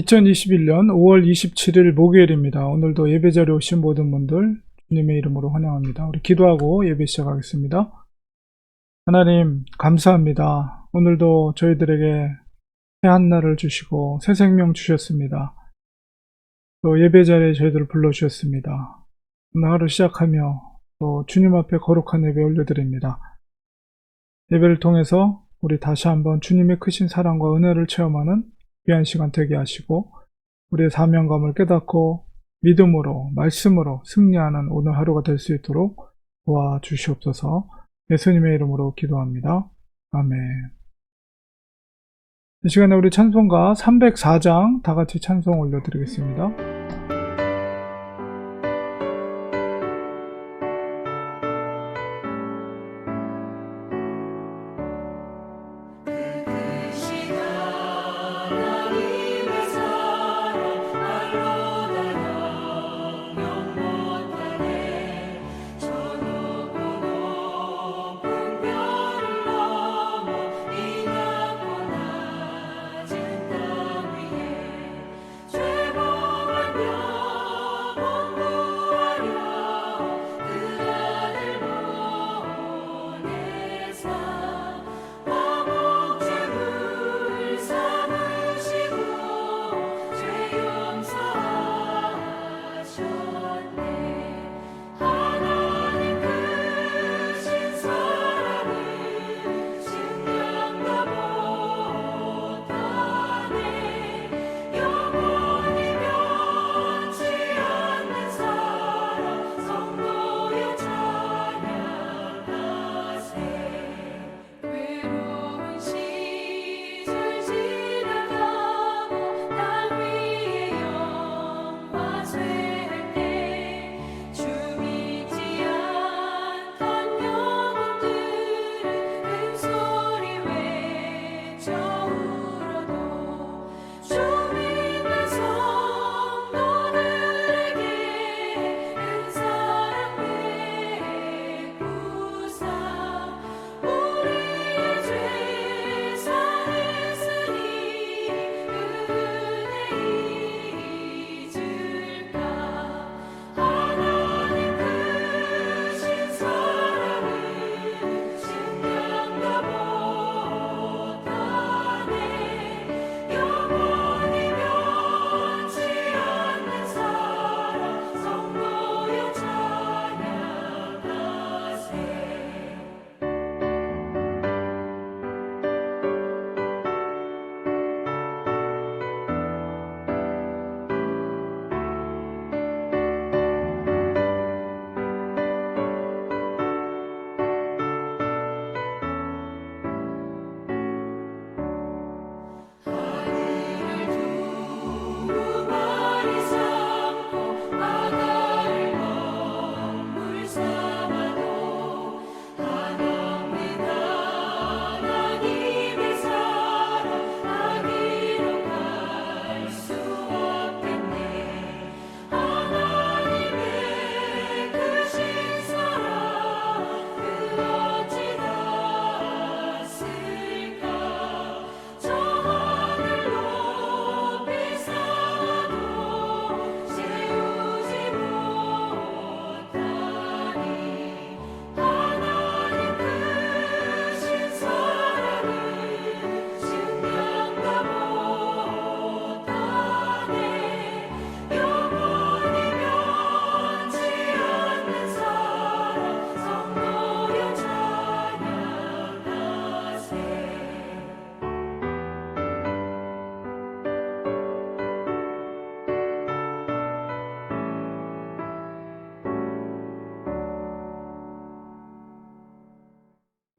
2021년 5월 27일 목요일입니다. 오늘도 예배 자리에 오신 모든 분들 주님의 이름으로 환영합니다. 우리 기도하고 예배 시작하겠습니다. 하나님 감사합니다. 오늘도 저희들에게 새 한날을 주시고 새 생명 주셨습니다. 또 예배 자리에 저희들을 불러주셨습니다. 오늘 하루 시작하며 또 주님 앞에 거룩한 예배 올려드립니다. 예배를 통해서 우리 다시 한번 주님의 크신 사랑과 은혜를 체험하는 귀한 시간 되게 하시고 우리의 사명감을 깨닫고 믿음으로 말씀으로 승리하는 오늘 하루가 될 수 있도록 도와주시옵소서 예수님의 이름으로 기도합니다. 아멘 이 시간에 우리 찬송가 304장 다 같이 찬송 올려드리겠습니다.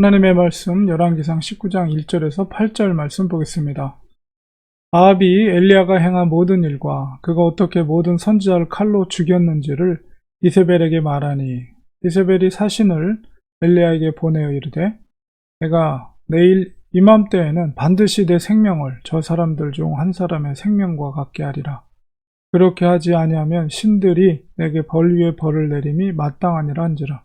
하나님의 말씀 열왕기상 19장 1절에서 8절 말씀 보겠습니다. 아합이 엘리야가 행한 모든 일과 그가 어떻게 모든 선지자를 칼로 죽였는지를 이세벨에게 말하니 이세벨이 사신을 엘리야에게 보내어 이르되 내가 내일 이맘때에는 반드시 내 생명을 저 사람들 중 한 사람의 생명과 같게 하리라. 그렇게 하지 아니하면 신들이 내게 벌 위에 벌을 내림이 마땅하니라 한지라.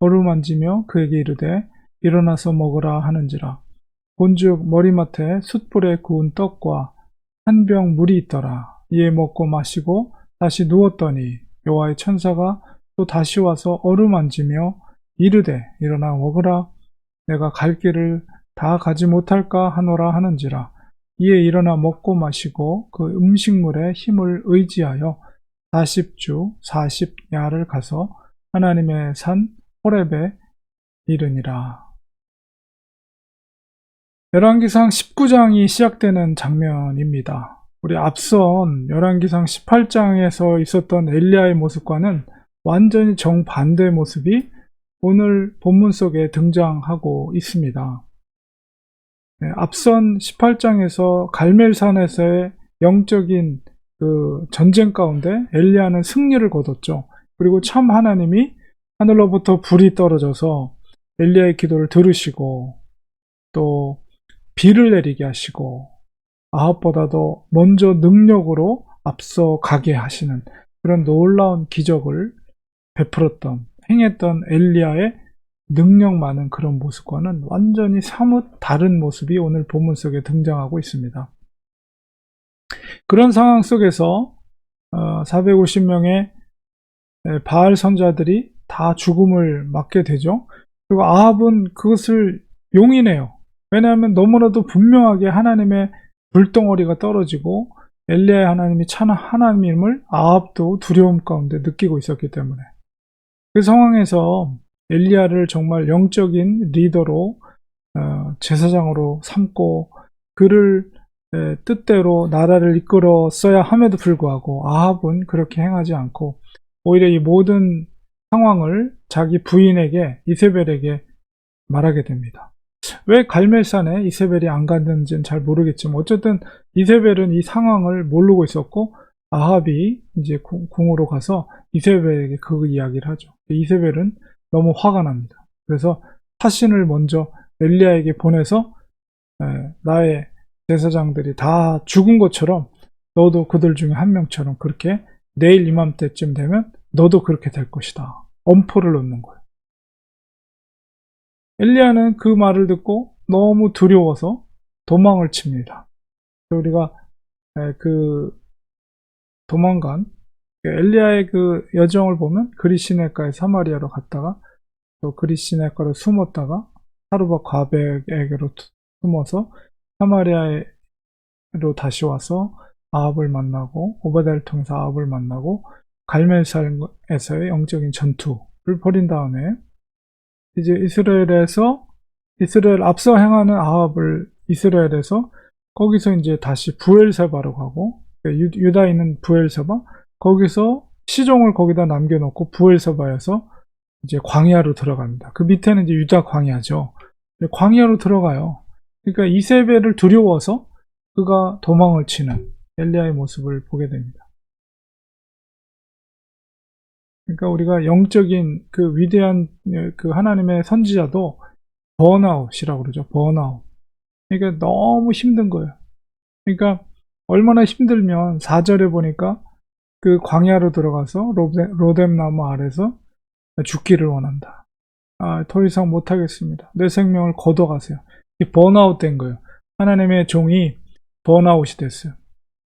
어루만지며 그에게 이르되 일어나서 먹으라 하는지라. 본즉 머리맡에 숯불에 구운 떡과 한 병 물이 있더라. 이에 먹고 마시고 다시 누웠더니 여호와의 천사가 또 다시 와서 어루만지며 이르되 일어나 먹으라. 내가 갈 길을 다 가지 못할까 하노라 하는지라. 이에 일어나 먹고 마시고 그 음식물의 힘을 의지하여 40주 40야를 가서 하나님의 산 호렙에 이르니라. 열왕기상 19장이 시작되는 장면입니다. 우리 앞선 열왕기상 18장에서 있었던 엘리야의 모습과는 완전히 정반대의 모습이 오늘 본문 속에 등장하고 있습니다. 네, 앞선 18장에서 갈멜산에서의 영적인 그 전쟁 가운데 엘리야는 승리를 거뒀죠. 그리고 참 하나님이 하늘로부터 불이 떨어져서 엘리야의 기도를 들으시고 또 비를 내리게 하시고 아합보다도 먼저 능력으로 앞서 가게 하시는 그런 놀라운 기적을 베풀었던 행했던 엘리야의 능력 많은 그런 모습과는 완전히 사뭇 다른 모습이 오늘 본문 속에 등장하고 있습니다. 그런 상황 속에서 450명의 바알 선자들이 다 죽음을 맞게 되죠. 그리고 아합은 그것을 용인해요. 왜냐하면 너무나도 분명하게 하나님의 불덩어리가 떨어지고 엘리야의 하나님이 찬 하나님을 아합도 두려움 가운데 느끼고 있었기 때문에 그 상황에서 엘리야를 정말 영적인 리더로 어, 제사장으로 삼고 그를 에, 뜻대로 나라를 이끌어 써야 함에도 불구하고 아합은 그렇게 행하지 않고 오히려 이 모든 상황을 자기 부인에게 이세벨에게 말하게 됩니다. 왜 갈멜산에 이세벨이 안 갔는지는 잘 모르겠지만 어쨌든 이세벨은 이 상황을 모르고 있었고 아합이 이제 궁으로 가서 이세벨에게 그 이야기를 하죠. 이세벨은 너무 화가 납니다. 그래서 사신을 먼저 엘리야에게 보내서 에, 나의 제사장들이 다 죽은 것처럼 너도 그들 중에 한 명처럼 그렇게 내일 이맘때쯤 되면 너도 그렇게 될 것이다. 엄포를 놓는 거예요. 엘리야는 그 말을 듣고 너무 두려워서 도망을 칩니다. 우리가 그 도망간 엘리야의 그 여정을 보면 그리시네가의 사마리아로 갔다가 또 그리시네가로 숨었다가 하루바 과백에게로 숨어서 사마리아로 다시 와서 아합을 만나고 오바다를 통해서 아합을 만나고 갈멜산에서의 영적인 전투를 벌인 다음에 이제 이스라엘에서 이스라엘 앞서 행하는 아합을 이스라엘에서 거기서 이제 다시 부엘세바로 가고 유다에 있는 부엘세바 거기서 시종을 거기다 남겨놓고 부엘세바에서 이제 광야로 들어갑니다. 그 밑에는 이제 유다 광야죠. 광야로 들어가요. 그러니까 이세벨을 두려워서 그가 도망을 치는 엘리야의 모습을 보게 됩니다. 그러니까 우리가 영적인 그 위대한 그 하나님의 선지자도 번아웃이라고 그러죠. 번아웃. 그러니까 너무 힘든 거예요. 그러니까 얼마나 힘들면 4절에 보니까 그 광야로 들어가서 로뎀, 나무 아래서 죽기를 원한다. 아, 더 이상 못하겠습니다. 내 생명을 걷어가세요. 번아웃 된 거예요. 하나님의 종이 번아웃이 됐어요.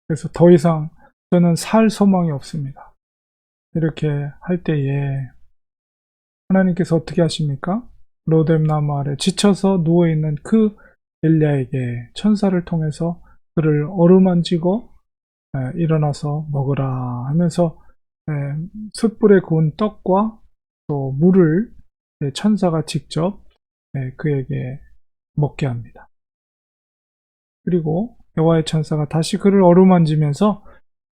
그래서 더 이상 저는 살 소망이 없습니다. 이렇게 할 때에 하나님께서 어떻게 하십니까? 로뎀 나무 아래 지쳐서 누워있는 그 엘리야에게 천사를 통해서 그를 어루만지고 일어나서 먹으라 하면서 숯불에 구운 떡과 또 물을 천사가 직접 그에게 먹게 합니다. 그리고 여호와의 천사가 다시 그를 어루만지면서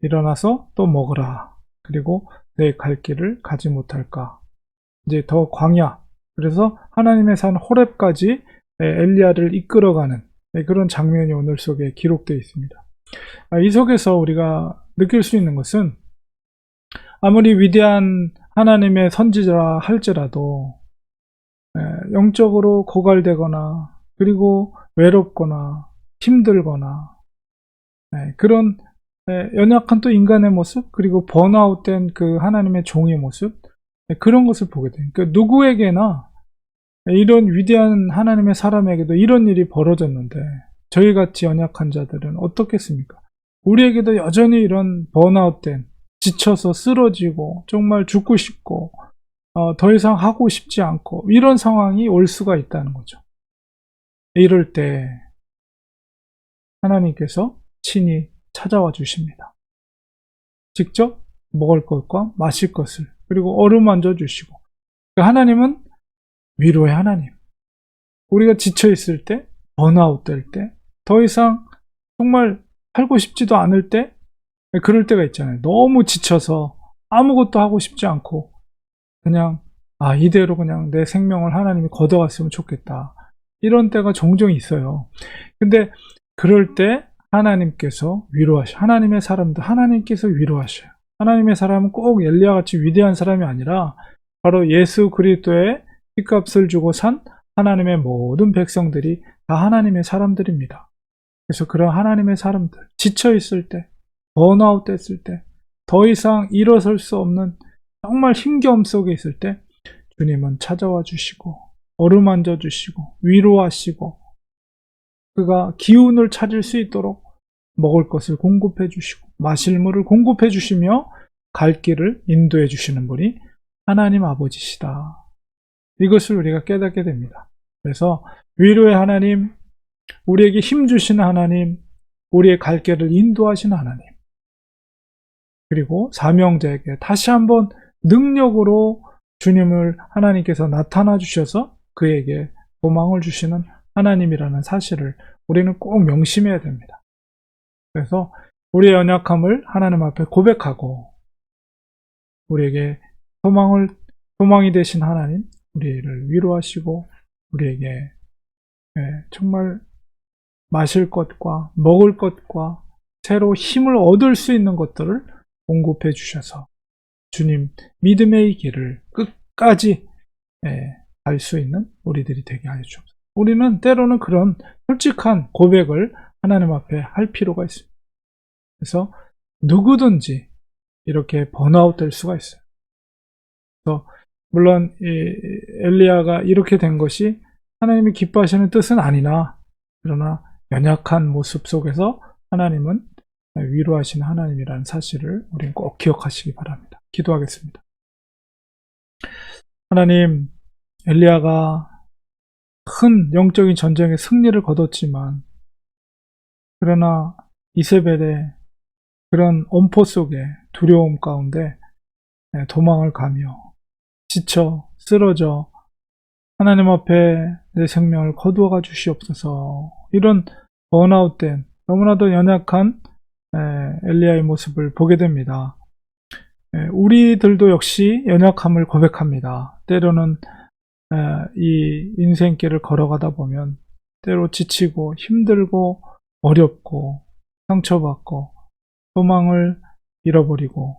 일어나서 또 먹으라. 그리고 내 갈 길을 가지 못할까. 이제 더 광야. 그래서 하나님의 산 호렙까지 엘리야를 이끌어가는 네, 그런 장면이 오늘 속에 기록되어 있습니다. 아, 이 속에서 우리가 느낄 수 있는 것은 아무리 위대한 하나님의 선지자라 할지라도 에, 영적으로 고갈되거나 그리고 외롭거나 힘들거나 에, 그런 에, 연약한 또 인간의 모습 그리고 번아웃된 그 하나님의 종의 모습 에, 그런 것을 보게 돼요. 그러니까 누구에게나 이런 위대한 하나님의 사람에게도 이런 일이 벌어졌는데 저희 같이 연약한 자들은 어떻겠습니까? 우리에게도 여전히 이런 번아웃된 지쳐서 쓰러지고 정말 죽고 싶고 어, 더 이상 하고 싶지 않고 이런 상황이 올 수가 있다는 거죠. 이럴 때 하나님께서 친히 찾아와 주십니다. 직접 먹을 것과 마실 것을 그리고 어루만져 주시고 그 하나님은 위로의 하나님. 우리가 지쳐 있을 때, 번아웃 될 때, 더 이상 정말 살고 싶지도 않을 때, 그럴 때가 있잖아요. 너무 지쳐서 아무것도 하고 싶지 않고, 그냥, 아, 이대로 그냥 내 생명을 하나님이 걷어갔으면 좋겠다. 이런 때가 종종 있어요. 근데 그럴 때 하나님께서 위로하셔. 하나님의 사람들, 하나님께서 위로하셔요. 하나님의 사람은 꼭 엘리야 같이 위대한 사람이 아니라 바로 예수 그리스도의 피값을 주고 산 하나님의 모든 백성들이 다 하나님의 사람들입니다. 그래서 그런 하나님의 사람들, 지쳐 있을 때, 번아웃 됐을 때, 더 이상 일어설 수 없는 정말 힘겨움 속에 있을 때, 주님은 찾아와 주시고, 어루만져 주시고, 위로하시고, 그가 기운을 찾을 수 있도록 먹을 것을 공급해 주시고, 마실 물을 공급해 주시며, 갈 길을 인도해 주시는 분이 하나님 아버지시다. 이것을 우리가 깨닫게 됩니다. 그래서 위로의 하나님, 우리에게 힘 주시는 하나님, 우리의 갈 길을 인도하시는 하나님, 그리고 사명자에게 다시 한번 능력으로 주님을 하나님께서 나타나 주셔서 그에게 도망을 주시는 하나님이라는 사실을 우리는 꼭 명심해야 됩니다. 그래서 우리의 연약함을 하나님 앞에 고백하고 우리에게 도망을 도망이 되신 하나님, 우리를 위로하시고 우리에게 예, 정말 마실 것과 먹을 것과 새로 힘을 얻을 수 있는 것들을 공급해 주셔서 주님 믿음의 길을 끝까지 예, 갈수 있는 우리들이 되게 하여 주옵소서. 우리는 때로는 그런 솔직한 고백을 하나님 앞에 할 필요가 있습니다. 그래서 누구든지 이렇게 번아웃 될 수가 있어요. 그래서 물론 이 엘리야가 이렇게 된 것이 하나님이 기뻐하시는 뜻은 아니나 그러나 연약한 모습 속에서 하나님은 위로하시는 하나님이라는 사실을 우리는 꼭 기억하시기 바랍니다. 기도하겠습니다. 하나님, 엘리야가 큰 영적인 전쟁에 승리를 거뒀지만 그러나 이세벨의 그런 엄포 속에 두려움 가운데 도망을 가며 지쳐 쓰러져 하나님 앞에 내 생명을 거두어가 주시옵소서. 이런 번아웃된 너무나도 연약한 엘리야의 모습을 보게 됩니다. 우리들도 역시 연약함을 고백합니다. 때로는 이 인생길을 걸어가다 보면 때로 지치고 힘들고 어렵고 상처받고 소망을 잃어버리고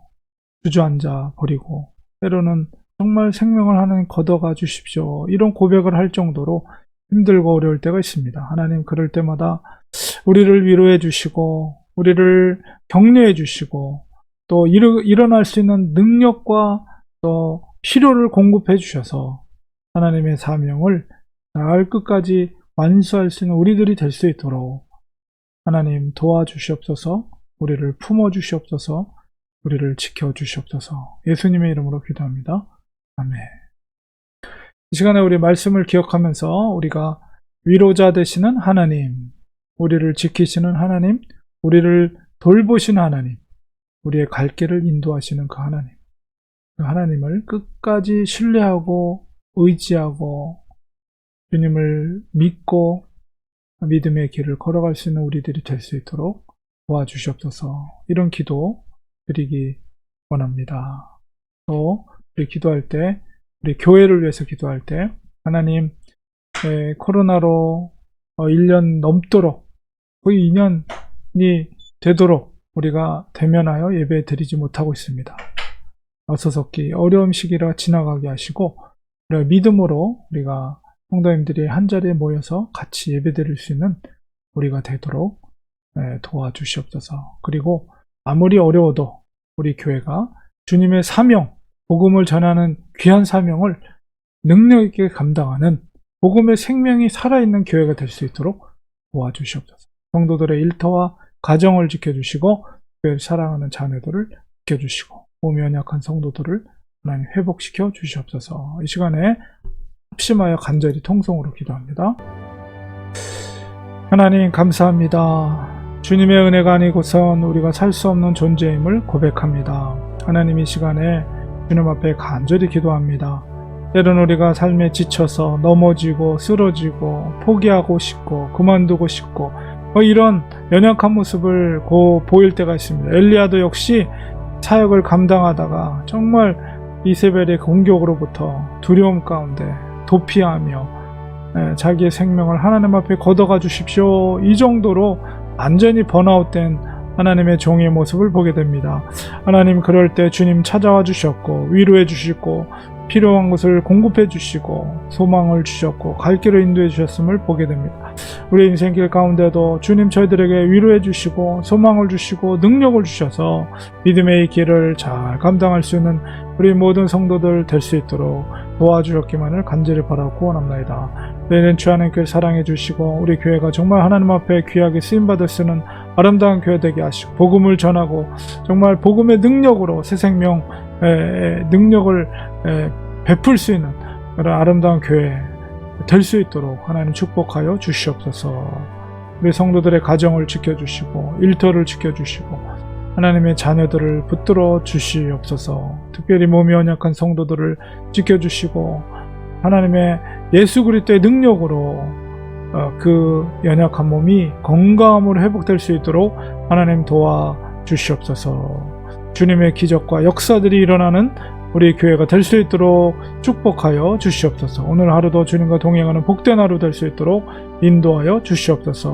주저앉아 버리고 때로는 정말 생명을 하나님 걷어가 주십시오. 이런 고백을 할 정도로 힘들고 어려울 때가 있습니다. 하나님 그럴 때마다 우리를 위로해 주시고 우리를 격려해 주시고 또 일어날 수 있는 능력과 또 필요를 공급해 주셔서 하나님의 사명을 나을 끝까지 완수할 수 있는 우리들이 될 수 있도록 하나님 도와주시옵소서 우리를 품어 주시옵소서 우리를 지켜 주시옵소서 예수님의 이름으로 기도합니다. 아멘. 이 시간에 우리 말씀을 기억하면서 우리가 위로자 되시는 하나님, 우리를 지키시는 하나님, 우리를 돌보시는 하나님, 우리의 갈 길을 인도하시는 그 하나님, 그 하나님을 끝까지 신뢰하고 의지하고 주님을 믿고 믿음의 길을 걸어갈 수 있는 우리들이 될 수 있도록 도와주시옵소서 이런 기도 드리기 원합니다. 또 우리 기도할 때, 우리 교회를 위해서 기도할 때, 하나님, 에, 코로나로 1년 넘도록 거의 2년이 되도록 우리가 대면하여 예배 드리지 못하고 있습니다. 어서석기 어려운 시기가 지나가게 하시고 우리가 믿음으로 우리가 성도님들이 한 자리에 모여서 같이 예배 드릴 수 있는 우리가 되도록 예, 도와주시옵소서. 그리고 아무리 어려워도 우리 교회가 주님의 사명, 복음을 전하는 귀한 사명을 능력 있게 감당하는 복음의 생명이 살아있는 교회가 될 수 있도록 도와주시옵소서. 성도들의 일터와 가정을 지켜주시고 교회를 사랑하는 자녀들을 지켜주시고 몸이 연약한 성도들을 하나님 회복시켜 주시옵소서. 이 시간에 합심하여 간절히 통성으로 기도합니다. 하나님 감사합니다. 주님의 은혜가 아니고선 우리가 살 수 없는 존재임을 고백합니다. 하나님 이 시간에 주님 앞에 간절히 기도합니다. 때론 우리가 삶에 지쳐서 넘어지고 쓰러지고 포기하고 싶고 그만두고 싶고 뭐 이런 연약한 모습을 고 보일 때가 있습니다. 엘리야도 역시 사역을 감당하다가 정말 이세벨의 공격으로부터 두려움 가운데 도피하며 예, 자기의 생명을 하나님 앞에 걷어가 주십시오. 이 정도로 완전히 번아웃된 하나님의 종의 모습을 보게 됩니다. 하나님 그럴 때 주님 찾아와 주셨고 위로해 주시고 필요한 것을 공급해 주시고 소망을 주셨고 갈 길을 인도해 주셨음을 보게 됩니다. 우리 인생길 가운데도 주님 저희들에게 위로해 주시고 소망을 주시고 능력을 주셔서 믿음의 길을 잘 감당할 수 있는 우리 모든 성도들 될 수 있도록 도와주셨기만을 간절히 바라고 원합니다. 내년 주 하나님께 사랑해 주시고 우리 교회가 정말 하나님 앞에 귀하게 쓰임 받을 수 있는 아름다운 교회 되게 하시고 복음을 전하고 정말 복음의 능력으로 새 생명 능력을 에, 베풀 수 있는 그런 아름다운 교회 될 수 있도록 하나님 축복하여 주시옵소서. 우리 성도들의 가정을 지켜주시고 일터를 지켜주시고 하나님의 자녀들을 붙들어 주시옵소서. 특별히 몸이 연약한 성도들을 지켜주시고 하나님의 예수 그리스도의 능력으로 어, 그 연약한 몸이 건강함으로 회복될 수 있도록 하나님 도와 주시옵소서. 주님의 기적과 역사들이 일어나는 우리 교회가 될 수 있도록 축복하여 주시옵소서. 오늘 하루도 주님과 동행하는 복된 하루 될 수 있도록 인도하여 주시옵소서.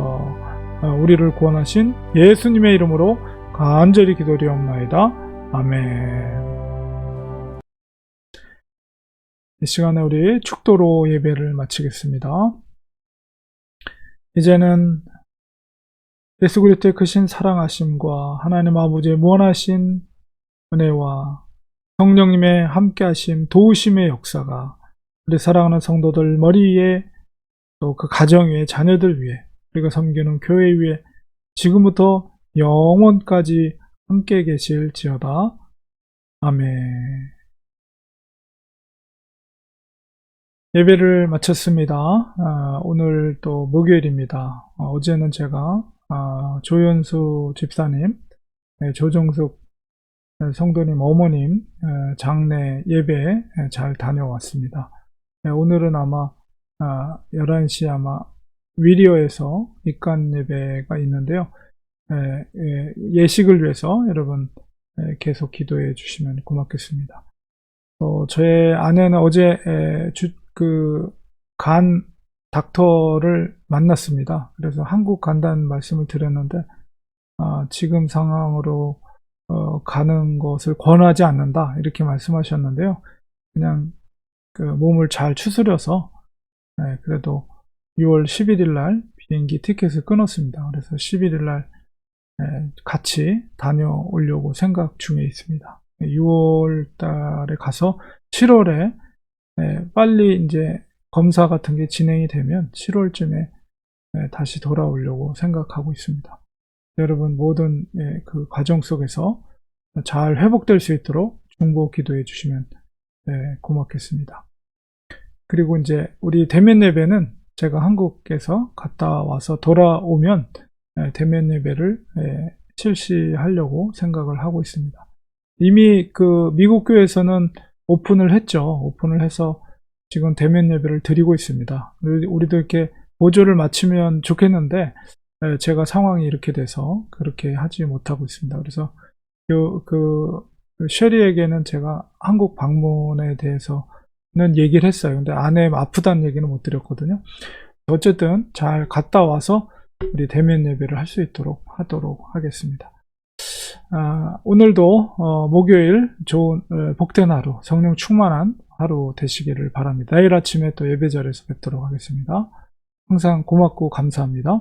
어, 우리를 구원하신 예수님의 이름으로 간절히 기도리옵나이다. 아멘. 이 시간에 우리 축도로 예배를 마치겠습니다. 이제는 예수 그리스도의 크신 사랑하심과 하나님 아버지의 무한하신 은혜와 성령님의 함께하심, 도우심의 역사가 우리 사랑하는 성도들 머리 위에 또 그 가정 위에 자녀들 위에 우리가 섬기는 교회 위에 지금부터 영원까지 함께 계실지어다. 아멘. 예배를 마쳤습니다. 아, 오늘 또 목요일입니다. 어, 어제는 제가 아, 조연수 집사님, 네, 조정숙 성도님 어머님 에, 장례 예배 에, 잘 다녀왔습니다. 네, 오늘은 아마 아, 11시 아마 위리어에서 입간 예배가 있는데요. 예식을 위해서 여러분 에, 계속 기도해 주시면 고맙겠습니다. 어, 저의 아내는 어제 그, 간 닥터를 만났습니다. 그래서 한국 간다는 말씀을 드렸는데, 아, 지금 상황으로 어, 가는 것을 권하지 않는다 이렇게 말씀하셨는데요. 그냥 그 몸을 잘 추스려서 네, 그래도 6월 11일 날 비행기 티켓을 끊었습니다. 그래서 11일 날 네, 같이 다녀오려고 생각 중에 있습니다. 6월 달에 가서 7월에 네, 빨리 이제 검사 같은 게 진행이 되면 7월쯤에 다시 돌아오려고 생각하고 있습니다. 여러분 모든 예, 그 과정 속에서 잘 회복될 수 있도록 중보 기도해 주시면 예, 고맙겠습니다. 그리고 이제 우리 대면 예배는 제가 한국에서 갔다 와서 돌아오면 예, 대면 예배를 예, 실시하려고 생각을 하고 있습니다. 이미 그 미국 교회에서는 오픈을 했죠. 오픈을 해서 지금 대면 예배를 드리고 있습니다. 우리- 우리도 이렇게 보조를 마치면 좋겠는데 예, 제가 상황이 이렇게 돼서 그렇게 하지 못하고 있습니다. 그래서 요, 그, 그 쉐리에게는 제가 한국 방문에 대해서는 얘기를 했어요. 근데 아내 아프다는 얘기는 못 드렸거든요. 어쨌든 잘 갔다 와서 우리 대면 예배를 할 수 있도록 하도록 하겠습니다. 아, 오늘도 어, 목요일 좋은 어, 복된 하루, 성령 충만한 하루 되시기를 바랍니다. 내일 아침에 또 예배 자리에서 뵙도록 하겠습니다. 항상 고맙고 감사합니다.